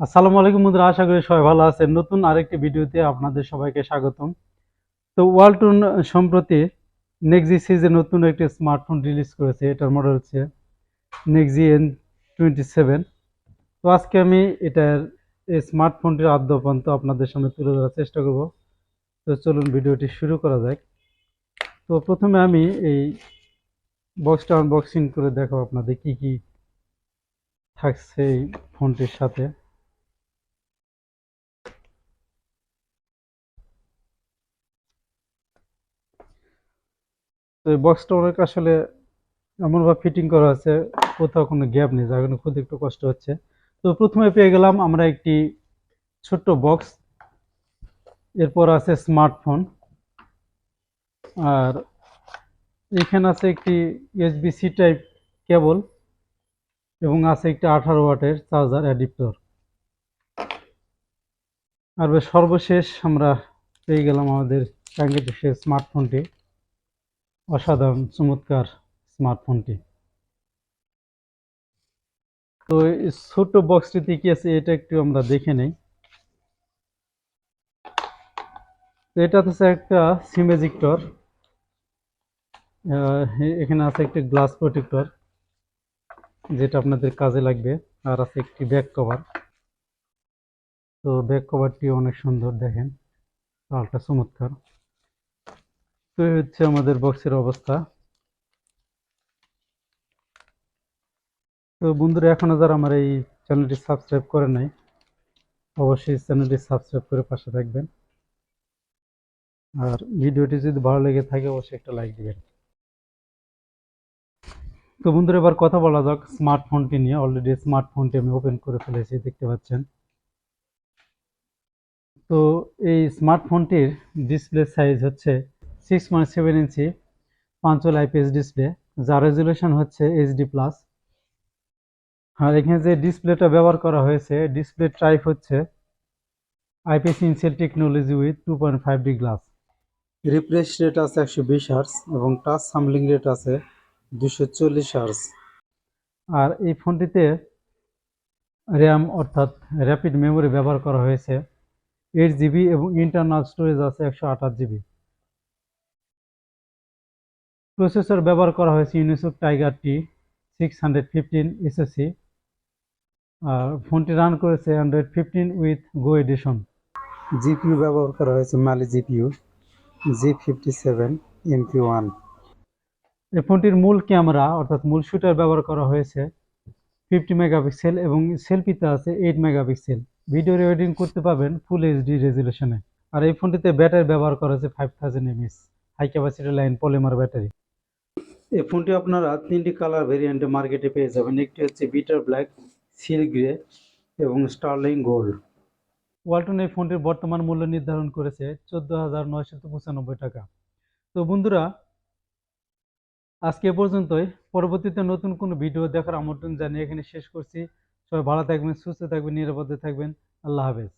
আসসালামু আলাইকুম বন্ধুরা, আশা করি সবাই ভালো আছেন। নতুন আরেকটি ভিডিওতে আপনাদের সবাইকে স্বাগতম। তো ওয়ালটন সম্প্রতি নেক্সি সিজে নতুন একটি স্মার্টফোন রিলিজ করেছে। এটার মডেল হচ্ছে নেক্সি এন টোয়েন্টি সেভেন তো আজকে আমি এটার, এই স্মার্টফোনটির আদ্যপান্ত আপনাদের সামনে তুলে ধরার চেষ্টা করব। তো চলুন ভিডিওটি শুরু করা যাক। তো প্রথমে আমি এই বক্সটা আনবক্সিং করে দেখাবো আপনাদের কি কি থাকছে এই ফোনটির সাথে। তো এই বক্সটা অনেক আসলে এমনভাবে ফিটিং করা আছে, কোথাও কোনো গ্যাপ নেই, যার কারণে খুব একটু কষ্ট হচ্ছে। তো প্রথমে পেয়ে গেলাম আমরা একটি ছোট্ট বক্স এরপর আছে স্মার্টফোন আর এখানে আছে একটি ইউএসবি সি টাইপ কেবল এবং আছে একটি আঠারো ওয়াটের চার্জার অ্যাডিপ্টর আর সর্বশেষ আমরা পেয়ে গেলাম আমাদের কাঙ্ক্ষিত সে স্মার্টফোনটি অসাধারণ, চমৎকার স্মার্টফোনটি। তো ছোট্ট বক্সটিতে কি আছে এটা একটু আমরা দেখে নেই। এটা হচ্ছে একটা সিমেজিক্টর। এখানে আছে একটি গ্লাস প্রোটেক্টর, যেটা আপনাদের কাজে লাগবে। আর আছে একটি ব্যাক কভার। তো ব্যাক কভারটি অনেক সুন্দর দেখেন। কালারটা চমৎকার। তো হচ্ছে আমাদের বক্সের অবস্থা। তো বন্ধুরা, এখনও যারা আমার এই চ্যানেলটি সাবস্ক্রাইব করে নাই, অবশ্যই চ্যানেলটি সাবস্ক্রাইব করে পাশে থাকবেন। আর ভিডিওটি যদি ভালো লেগে থাকে, অবশ্যই একটা লাইক দিবেন। তো বন্ধুরা, এবার কথা বলা যাক স্মার্টফোনটি নিয়ে। অলরেডি স্মার্টফোনটি আমি ওপেন করে ফেলেছি, দেখতে পাচ্ছেন। তো এই স্মার্টফোনটির ডিসপ্লে সাইজ হচ্ছে সিক্স পয়েন্ট সেভেন ইঞ্চি পাঁচল আইপিএস ডিসপ্লে যার রেজুলেশন হচ্ছে এইচডি প্লাস আর এখানে যে ডিসপ্লেটা ব্যবহার করা হয়েছে ডিসপ্লে টাইপ হচ্ছে IPS incell technology with two point five D glass refresh rate আছে একশো বিশ হার্স এবং টাচ সামলিং রেট আছে দুশো চল্লিশ হার্স আর এই ফোনটিতে র্যাম অর্থাৎ র্যাপিড মেমোরি ব্যবহার করা হয়েছে। এইট জিবি এবং ইন্টারনাল স্টোরেজ আছে একশো আঠাশ জিবি প্রসেসর ব্যবহার করা হয়েছে Unisoc Tiger T six hundred fifteen SSC আর ফোনটি রান করেছে Android fifteen with go edition GPU ব্যবহার করা হয়েছে Mali GPU G fifty seven MP one এই ফোনটির মূল ক্যামেরা অর্থাৎ মূল শুটার ব্যবহার করা হয়েছে ফিফটি মেগাপিক্সেল এবং সেলফিতে আছে এইট মেগাপিক্সেল। ভিডিও রেকর্ডিং করতে পারবেন ফুল এইচডি রেজুলেশনে আর এই ফোনটিতে ব্যাটারি ব্যবহার করা হয়েছে five thousand MS high capacity Li-ion polymer battery এই ফোনটি আপনারা তিনটি কালার ভেরিয়েন্টে মার্কেটে পেয়ে যাবেন। একটি হচ্ছে বিটার ব্ল্যাক, সিল গ্রে এবং স্টার্লিং গোল্ড। ওয়ালটন এই ফোনটির বর্তমান মূল্য নির্ধারণ করেছে চোদ্দ হাজার নয়শত পঁচানব্বই টাকা। তো বন্ধুরা, আজকে পর্যন্তই। পরবর্তীতে নতুন কোনো ভিডিও দেখার আমন্ত্রণ জানিয়ে এখানে শেষ করছি। সবাই ভালো থাকবেন, সুস্থ থাকবেন, নিরাপদে থাকবেন। আল্লাহ হাফেজ।